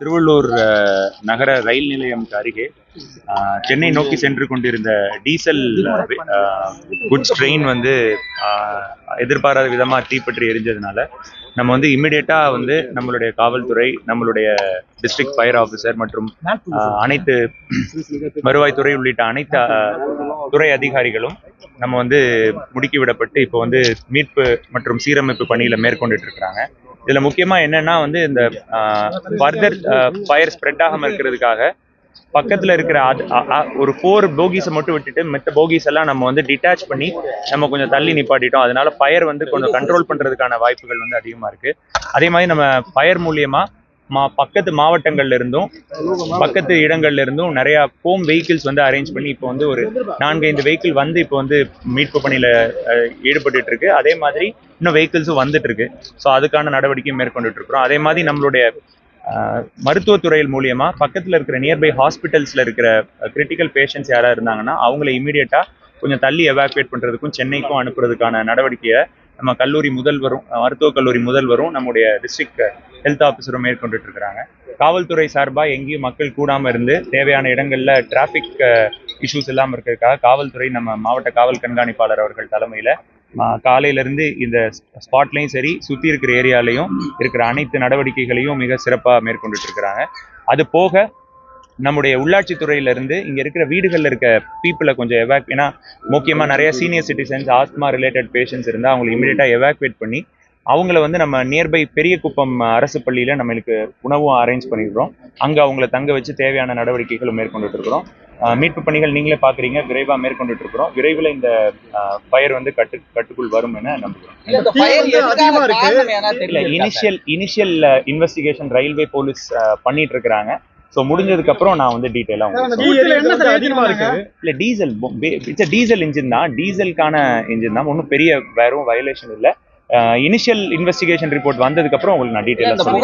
திருவள்ளூர் நகர ரயில் நிலையம்க்கு அருகே சென்னை நோக்கி சென்று கொண்டிருந்த டீசல் குட்ஸ் ட்ரெயின் வந்து எதிர்பாராத விதமாக தீப்பற்றி எரிஞ்சதுனால நம்ம வந்து இம்மிடியட்டாக வந்து நம்மளுடைய காவல்துறை நம்மளுடைய டிஸ்ட்ரிக்ட் ஃபயர் ஆஃபீஸர் மற்றும் அனைத்து வருவாய்த்துறை உள்ளிட்ட அனைத்து துறை அதிகாரிகளும் நம்ம வந்து முடுக்கி விடப்பட்டு இப்போ வந்து மீட்பு மற்றும் சீரமைப்பு பணியில மேற்கொண்டுட்டு இருக்கிறாங்க. இதுல முக்கியமா என்னன்னா வந்து இந்த ஃபர்தர் ஃபயர் ஸ்ப்ரெட் ஆகாம இருக்கிறதுக்காக பக்கத்துல இருக்கிற அது- ஒரு ஃபோர் போகிஸை மட்டும் விட்டுட்டு மித்த போகிஸ் எல்லாம் நம்ம வந்து டிட்டாச் பண்ணி நம்ம கொஞ்சம் தள்ளி நிப்பாட்டிட்டோம். அதனால ஃபயர் வந்து கொஞ்சம் கண்ட்ரோல் பண்றதுக்கான வாய்ப்புகள் வந்து அதிகமா இருக்கு. அதே மாதிரி நம்ம ஃபயர் மூலியமா மா பக்கத்து மாவட்டங்கள்ல இருந்தும் பக்கத்து இடங்கள்ல இருந்தும் நிறைய ஹோம் வெஹிக்கிள்ஸ் வந்து அரேஞ்ச் பண்ணி இப்போ வந்து ஒரு நான்கைந்து வெஹிக்கிள் வந்து இப்போ வந்து மீட்பு பணியில ஈடுபட்டு ஈடுபட்டுட்டு இருக்கு அதே மாதிரி இன்னும் வெஹிக்கிள்ஸும் வந்துட்டு இருக்கு ஸோ அதுக்கான நடவடிக்கை மேற்கொண்டுட்டு இருக்கிறோம் அதே மாதிரி நம்மளுடைய மருத்துவத்துறையில் மூலியமா பக்கத்துல இருக்கிற நியர்பை ஹாஸ்பிட்டல்ஸ்ல இருக்கிற கிரிட்டிக்கல் பேஷண்ட்ஸ் யாரா இருந்தாங்கன்னா அவங்கள இமீடியட்டா கொஞ்சம் தள்ளி எவாக்குவேட் பண்றதுக்கும் சென்னைக்கும் அனுப்புறதுக்கான நடவடிக்கையை நம்ம கல்லூரி முதல்வரும் மருத்துவக் கல்லூரி முதல்வரும் நம்முடைய டிஸ்ட்ரிக்ட் ஹெல்த் ஆஃபீஸரும் மேற்கொண்டுட்டு இருக்கிறாங்க காவல்துறை சார்பாக எங்கேயும் மக்கள் கூடாமல் இருந்து தேவையான இடங்களில் டிராஃபிக் இஷ்யூஸ் இல்லாமல் இருக்கிறதுக்காக காவல்துறை நம்ம மாவட்ட காவல் கண்காணிப்பாளர் அவர்கள் தலைமையில் காலையிலேருந்து இந்த ஸ்பாட்லையும் சரி சுற்றி இருக்கிற ஏரியாலையும் இருக்கிற அனைத்து நடவடிக்கைகளையும் மிக சிறப்பாக மேற்கொண்டுட்டு இருக்கிறாங்க அது போக நம்முடைய உள்ளாட்சி துறையில இங்கே இருக்கிற வீடுகளில் இருக்க பீப்புளை கொஞ்சம் எவாக் ஏன்னா முக்கியமாக நிறைய senior citizens asthma related patients இருந்தால் அவங்களை இமீடியட்டாக எவாக்குவேட் பண்ணி அவங்கள வந்து நம்ம நியர்பை பெரிய குப்பம் அரசு பள்ளியில நம்மளுக்கு உணவும் அரேஞ்ச் பண்ணிடுறோம். அங்க அவங்கள தங்க வச்சு தேவையான நடவடிக்கைகளும் மேற்கொண்டுட்டு இருக்கிறோம் மீட்பு பணிகள் நீங்களே பாக்குறீங்க விரைவா மேற்கொண்டுட்டு இருக்கிறோம் விரைவில் இந்த ஃபயர் வந்து கட்டு கட்டுக்குள் வரும் என நம்புகிறோம். இல்ல, initial initial investigation railway police பண்ணிட்டு இருக்கிறாங்க ஸோ முடிஞ்சதுக்கு அப்புறம் நான் வந்து டீட்டெயிலா இல்ல டீசல் இட்ஸ் டீசல் இன்ஜின் தான். டீசலுக்கான இன்ஜின் தான். ஒன்றும் பெரிய வேறும் வயலேஷன் இல்ல. இனிஷியல் இன்வெஸ்டிகேஷன் ரிப்போர்ட் வந்ததுக்கு அப்புறம் உங்களுக்கு நான் இந்த சொல்றேன்.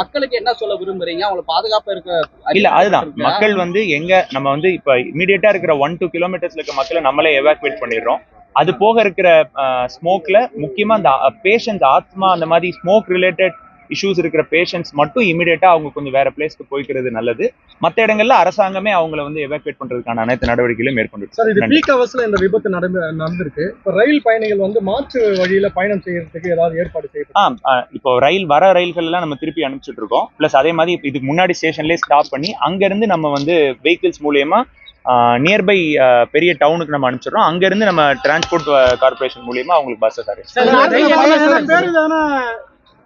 மக்களுக்கு என்ன சொல்ல விரும்புறீங்க? அவங்களுக்கு பாதுகாப்பா இருக்க இல்ல அதுதான்? மக்கள் வந்து எங்க நம்ம வந்து இப்ப இமீடியட்டா இருக்கிற ஒன் டூ கிலோமீட்டர்ஸ்ல இருக்க மக்களை நம்மளே எவாக்குவேட் பண்ணிடுறோம். அது போக இருக்கிற ஸ்மோக்ல முக்கியமா அந்த பேஷண்ட்ஸ் ஆத்மா அந்த மாதிரி ஸ்மோக் ரிலேட்டட் இஷ்யூஸ் இருக்கிற பேஷண்ட்ஸ் மட்டும் இமீடியட்டா அவங்க கொஞ்சம் வேற பிளேஸ்க்கு போய்க்கிறது நல்லது. மத்த இடங்கள்ல அரசாங்கமே அவங்கள வந்து எவாக்குவேட் பண்றதுக்கான அனைத்து நடவடிக்கைகளையும் மேற்கொண்டு சார் இது. பீக் ஹவர்ஸ்ல இந்த விபத்து நடந்து நடந்திருக்கு. இப்ப ரயில் பயணிகள் வந்து மாற்று வழியில பயணம் செய்யறதுக்கு ஏதாவது ஏற்பாடு செய்யப்படும் இப்போ ரயில் வர ரயில்கள் எல்லாம் நம்ம திருப்பி அனுப்பிச்சிட்டு இருக்கோம். ப்ளஸ் அதே மாதிரி இப்ப இதுக்கு முன்னாடி ஸ்டேஷன்லேயே ஸ்டாப் பண்ணி அங்க இருந்து நம்ம வந்து வெஹிக்கிள்ஸ் மூலியமா நியர்பை பெரிய டவுனுக்கு நம்ம அனுப்பிச்சிடுறோம். அங்க இருந்து நம்ம டிரான்ஸ்போர்ட் கார்பரேஷன் மூலியமா அவங்களுக்கு பஸ்ஸஸ் அரேஞ்ச்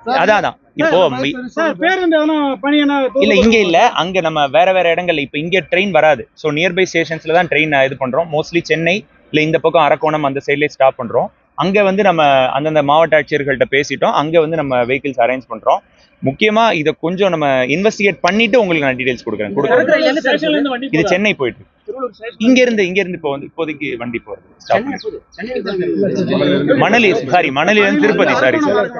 அதான் அதான். இப்போ இல்ல இங்க இல்ல. அங்க நம்ம வேற வேற இடங்கள்ல இப்ப இங்க ட்ரெயின் வராது. ஸோ நியர்பை ஸ்டேஷன்ஸ்ல தான் ட்ரெயின் இது பண்றோம். மோஸ்ட்லி சென்னை இல்ல இந்த பக்கம் அரக்கோணம் அந்த சைட்லயே ஸ்டாப் பண்றோம். அங்க வந்து நம்ம அந்தந்த மாவட்ட ஆட்சியர்கள்ட்ட பேசிட்டோம். அங்க வந்து நம்ம வெஹிக்கிள்ஸ் அரேஞ்ச் பண்றோம். முக்கியமா இதை கொஞ்சம் நம்ம இன்வெஸ்டிகேட் பண்ணிட்டு உங்களுக்கு நான் டீடைல்ஸ் கொடுக்குறேன். கொடுக்குறேன். இது சென்னை போயிட்டு இருக்கு. இங்க இருந்து இங்க இருந்து இப்போ வந்து இப்போதைக்கு வண்டி போறது. மணலி சாரி மணலி இருந்து Tirupati sorry sir.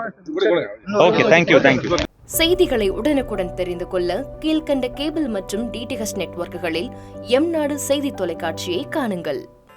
Okay thank you thank you செய்திகளை உடனுக்குடன் தெரிந்து கொள்ள கீழ்க்கண்ட கேபிள் மற்றும் டிடிஹெச் நெட்வொர்க்குகளில் எம் நாடு செய்தி தொலைக்காட்சியை காணுங்கள்.